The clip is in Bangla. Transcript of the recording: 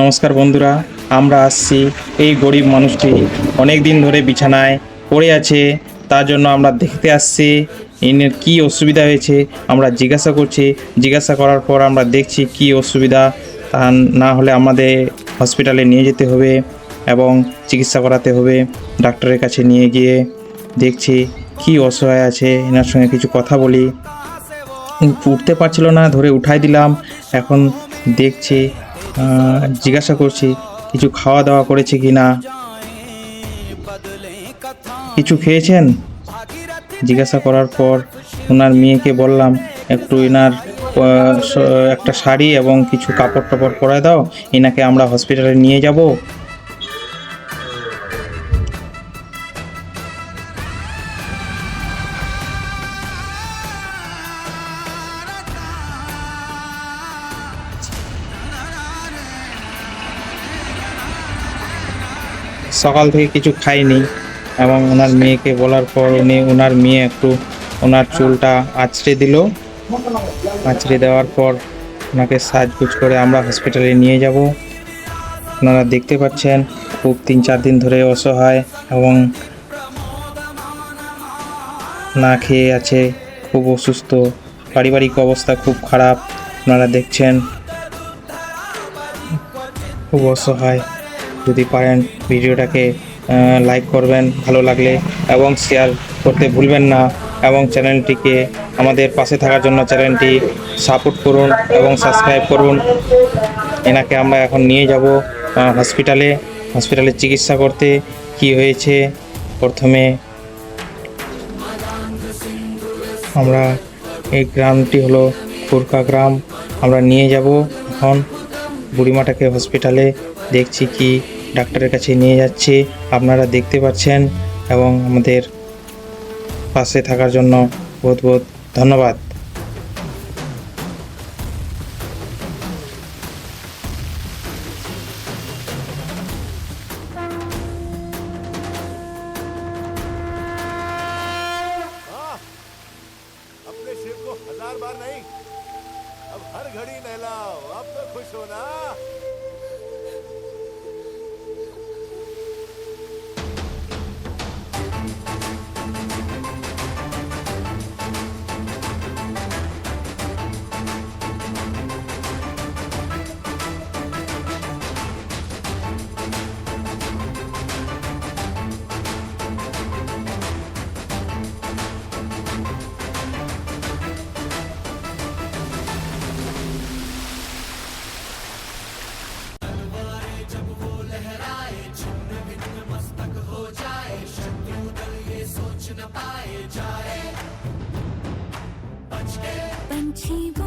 নমস্কার বন্ধুরা, আমরা আসছি এই গরিব মানুষটি অনেক দিন ধরে বিছানায় পড়ে আছে, তার জন্য আমরা দেখতে আসছি ইনের কি অসুবিধা হয়েছে, আমরা জিজ্ঞাসা করছি, জিজ্ঞাসা করার পর আমরা দেখছি কি অসুবিধা, তা না হলে আমাদের হসপিটালে নিয়ে যেতে হবে এবং চিকিৎসা করাতে হবে, ডাক্তারের কাছে নিয়ে গিয়ে দেখছি কি অসহায় আছে, এনার সঙ্গে কিছু কথা বলি। উঠতে পারছিল না, ধরে উঠাই দিলাম, এখন দেখছি জিজ্ঞাসা করছি, কিছু খাওয়া দাওয়া করেছে কি না কিছু খেয়েছেন? জিজ্ঞাসা করার পর ওনার মেয়েকে বললাম, একটু এনার একটা শাড়ি এবং কিছু কাপড় টাপড় পরায় দাও, এনাকে আমরা হসপিটালে নিয়ে যাব। সকাল থেকে কিছু খাইনি এবং ওনার মেয়েকে বলার পর উনি ওনার মেয়ে একটু ওনার চুলটা আঁচড়ে দিল। আঁচড়ে দেওয়ার পর ওনাকে সাজগুজ করে আমরা হসপিটালে নিয়ে যাব। আপনারা দেখতে পাচ্ছেন, খুব তিন চার দিন ধরে অসহায় এবং না খেয়ে আছে, খুব অসুস্থ। পারিবারিক অবস্থা খুব খারাপ। আপনারা দেখছেন, খুব অসহায়। যদি পারেন ভিডিওটাকে লাইক করবেন, ভালো লাগলে এবং শেয়ার করতে ভুলবেন না এবং চ্যানেলটিকে আমাদের পাশে থাকার জন্য চ্যানেলটি সাপোর্ট করুন এবং সাবস্ক্রাইব করুন। এনাকে আমরা এখন নিয়ে যাব হসপিটালে হসপিটালে চিকিৎসা করতে। কি হয়েছে? প্রথমে আমরা এই গ্রামটি হলো খুরকা গ্রাম। আমরা নিয়ে যাব এখন বুড়িমাটাকে হসপিটালে দেখছি কি ডাক্তারের কাছে নিয়ে যাচ্ছি আপনারা দেখতে পাচ্ছেন এবং আমাদের পাশে থাকার জন্য বহুত বহুত ধন্যবাদ अपने शिव को हजार बार नहीं अब हर घड़ी नहलाओ अब तो खुश हो ना पंछी